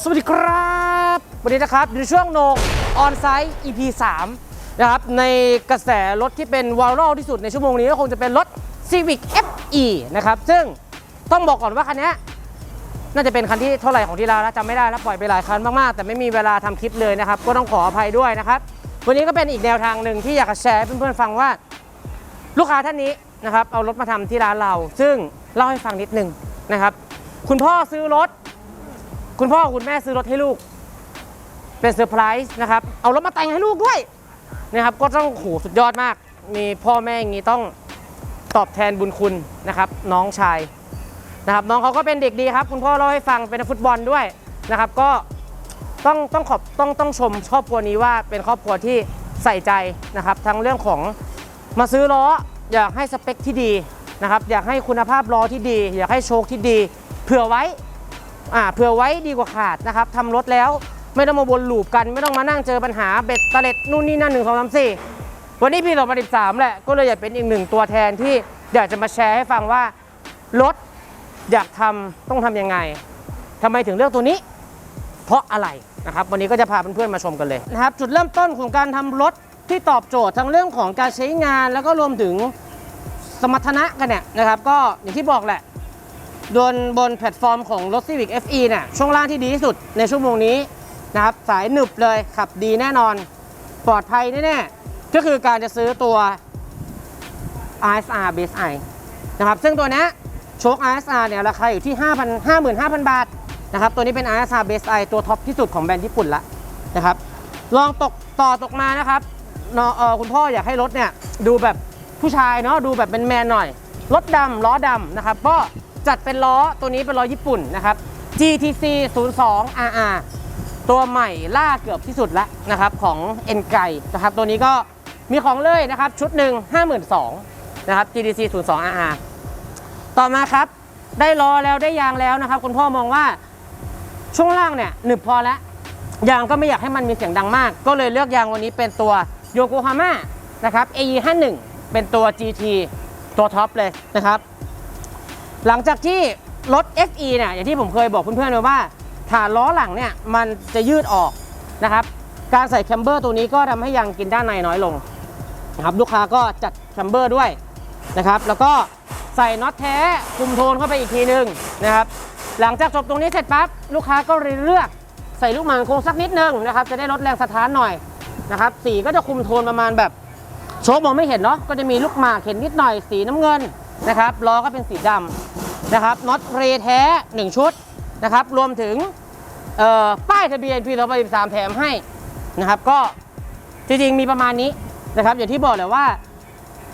สวัสดีครับ วันนี้นะครับในช่วงโหนกออนไซต์ EP 3 นะครับ ในกระแสรถที่เป็นวารัลที่สุดในชั่วโมงนี้ก็คงจะเป็นรถ Civic FE นะครับ ซึ่งต้องบอกก่อนว่าคันนี้น่าจะเป็นคันที่เท่าไหร่ของที่เราแล้วจำไม่ได้แล้วปล่อยไปหลายคันมาก ๆ แต่ไม่มีเวลาทำคลิปเลยนะครับ ก็ต้องขออภัยด้วยนะครับ วันนี้ก็เป็นอีกแนวทางหนึ่งที่อยากจะแชร์เพื่อนๆฟังว่า ลูกค้าท่านนี้นะครับเอารถมาทำที่ร้านเรา ซึ่งเล่าให้ฟังนิดนึงนะครับ คุณพ่อซื้อรถ คุณพ่อคุณแม่ซื้อรถให้ลูก เป็นเซอร์ไพรส์นะครับ เอารถมาแต่งให้ลูกด้วยนะครับ ก็ต้องโหสุดยอดมาก มีพ่อแม่อย่างนี้ต้องตอบแทนบุญคุณนะครับ น้องชายนะครับ น้องเขาก็เป็นเด็กดีครับ คุณพ่อเล่าให้ฟังเป็นนักฟุตบอลด้วยนะครับ ก็ต้องต้องขอบต้องต้องชมครอบครัวนี้ว่าเป็นครอบครัวที่ใส่ใจนะครับ ทั้งเรื่องของมาซื้อล้ออยากให้สเปคที่ดีนะครับ อยากให้คุณภาพล้อที่ดี อยากให้โชคที่ดี เผื่อไว้ อ่าเผื่อไว้ดีกว่าขาดนะครับทำรถแล้วไม่ต้องมาวนลูปกัน ไม่ต้องมานั่งเจอปัญหาเบ็ดตะเล็ดนู่นนี่นั่นหนึ่งสองสามสี่วันนี้พี่สองพันสิสามแหละก็เลยอยากเป็นอีกหนึ่งตัวแทนที่อยากจะมาแชร์ให้ฟังว่ารถอยากทำต้องทำยังไงทำไมถึงเลือกตัวนี้ เพราะอะไรนะครับ วันนี้ก็จะพาเพื่อนๆมาชมกันเลยนะครับ จุดเริ่มต้นของการทำรถที่ตอบโจทย์ทั้งเรื่องของการใช้งาน แล้วก็รวมถึงสมรรถนะกันเนี่ยนะครับ ก็อย่างที่บอกแหละ บนบนแพลตฟอร์มของรถ Civic FE เนี่ยช่วงล่างที่ดีที่สุดในชั่วโมงนี้นะครับสายหนึบเลยขับดีแน่นอน ปลอดภัยแน่ๆก็คือการจะซื้อตัว RSR Base I นะครับซึ่งตัวนี้โชค RSR เนี่ยราคาอยู่ที่ 5,000 55,000 บาทนะครับตัวนี้เป็น RSR Base I ตัวท็อปที่สุดของแบรนด์ญี่ปุ่นละนะครับลองตกต่อตกมานะครับนออคุณพ่ออยากให้รถเนี่ยดูแบบผู้ชายเนาะดูแบบเป็นแมนหน่อยรถดำล้อดำนะครับก็ จัดเป็นล้อตัวนี้เป็นล้อญี่ปุ่นนะครับ GTC 02 RR ตัวใหม่ล่าเกือบที่สุดแล้วนะครับของ n ไกนะครับตัวนี้ก็มีของเลยนะครับชุดหนึ่ง52,000นะครับ GTC 02 RR ต่อมาครับได้ล้อแล้วได้ยางแล้วนะครับ คุณพ่อมองว่าช่วงล่างเนี่ยหนึบพอแล้วยางก็ไม่อยากให้มันมีเสียงดังมาก ก็เลยเลือกยางวันนี้เป็นตัวโยโกฮาม่านะครับ AE 51 เป็นตัว GT ตัวท็อปเลยนะครับ หลังจากที่รถ FE เนี่ยอย่างที่ผมเคยบอกเพื่อนๆไว้ว่าฐานล้อหลังเนี่ยมันจะยืดออกนะครับ การใส่แคมเบอร์ตัวนี้ก็ทำให้ยางกินด้านในน้อยลงนะครับลูกค้าก็จัดแคมเบอร์ด้วยนะครับ แล้วก็ใส่น็อตแท้คุมโทนเข้าไปอีกทีนึงนะครับ หลังจากจบตรงนี้เสร็จปั๊บลูกค้าก็เลือกใส่ลูกหมางโค้งสักนิดนึงนะครับ จะได้ลดแรงสะท้านหน่อยนะครับ สีก็จะคุมโทนประมาณแบบโชคมองไม่เห็นเนาะก็จะมีลูกหมากเห็นนิดหน่อยสีน้ำเงิน นะครับล้อก็เป็นสีดำนะครับน็อตเรแท้ 1 ชุดนะครับ รวมถึงป้ายทะเบียนปี2013แถมให้นะครับ ก็จริงๆมีประมาณนี้นะครับ อย่างที่บอกเลยว่า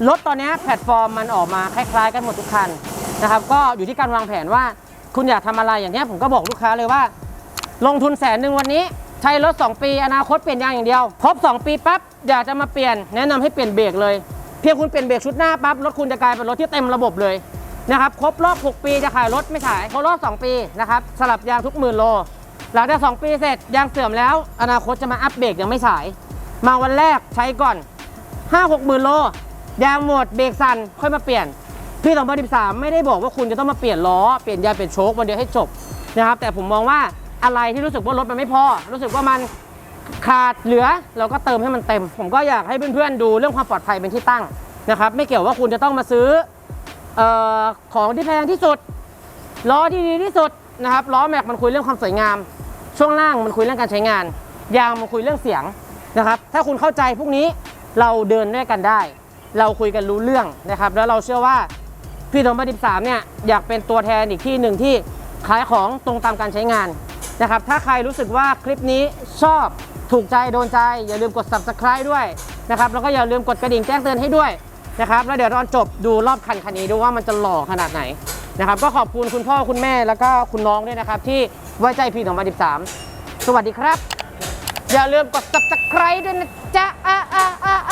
รถตอนนี้แพลตฟอร์มมันออกมาคล้ายๆกันหมดทุกคันนะครับ ก็อยู่ที่การวางแผนว่าคุณอยากทำอะไรอย่างเนี้ยผมก็บอกลูกค้าเลยว่า ลงทุนแสนหนึ่งวันนี้ ใช้รถ 2 ปีอนาคตเปลี่ยนยางอย่างเดียว ครบ 2 ปีปั๊บอยากจะมาเปลี่ยนแนะนำให้เปลี่ยนเบรกเลย เพียงคุณเปลี่ยนเบรกชุดหน้าปั๊บรถคุณจะกลายเป็นรถที่เต็มระบบเลยนะครับครบรอบ 6 ปีจะขายรถไม่ขายครบรอบ 2 ปีนะครับสลับยางทุกหมื่นโล หลังจาก 2 ปีเสร็จยางเสื่อมแล้ว อนาคตจะมาอัปเบรกยังไม่สาย มาวันแรกใช้ก่อน 5 6หมื่นโล ยางหมดเบรกสั่นค่อยมาเปลี่ยนพี่2013 ไม่ได้บอกว่าคุณจะต้องมาเปลี่ยนล้อเปลี่ยนยางเปลี่ยนโชควันเดียวให้จบนะครับแต่ผมมองว่าอะไรที่รู้สึกว่ารถมันไม่พอ รู้สึกว่ามัน ขาดเหลือเราก็เติมให้มันเต็ม ผมก็อยากให้เพื่อนๆดูเรื่องความปลอดภัยเป็นที่ตั้งนะครับ ไม่เกี่ยวว่าคุณจะต้องมาซื้อออของที่แพงที่สุดล้อที่ดีที่สุดนะครับล้อแม็กมันคุยเรื่องความสวยงาม ช่วงล่างมันคุยเรื่องการใช้งาน ยางมันคุยเรื่องเสียงนะครับ ถ้าคุณเข้าใจพวกนี้เราเดินด้วยกันได้ เราคุยกันรู้เรื่องนะครับ แล้วเราเชื่อว่าพี่2013เนี่ยอยากเป็นตัวแทนอีกที่หนึ่งที่ขายของตรงตามการใช้งานนะครับ ถ้าใครรู้สึกว่าคลิปนี้ชอบ ถูกใจโดนใจ อย่าลืมกด subscribe ด้วยนะครับแล้วก็อย่าลืมกดกระดิ่งแจ้งเตือนให้ด้วยนะครับแล้วเดี๋ยวตอนจบดูรอบคันคันนี้ดูว่ามันจะหล่อขนาดไหนนะครับก็ขอบคุณคุณพ่อคุณแม่แล้วก็คุณน้องด้วยนะครับ ที่ไว้ใจพี่2013 สวัสดีครับ อย่าลืมกด subscribe ด้วยนะจ๊ะอ่าอ่าอ่า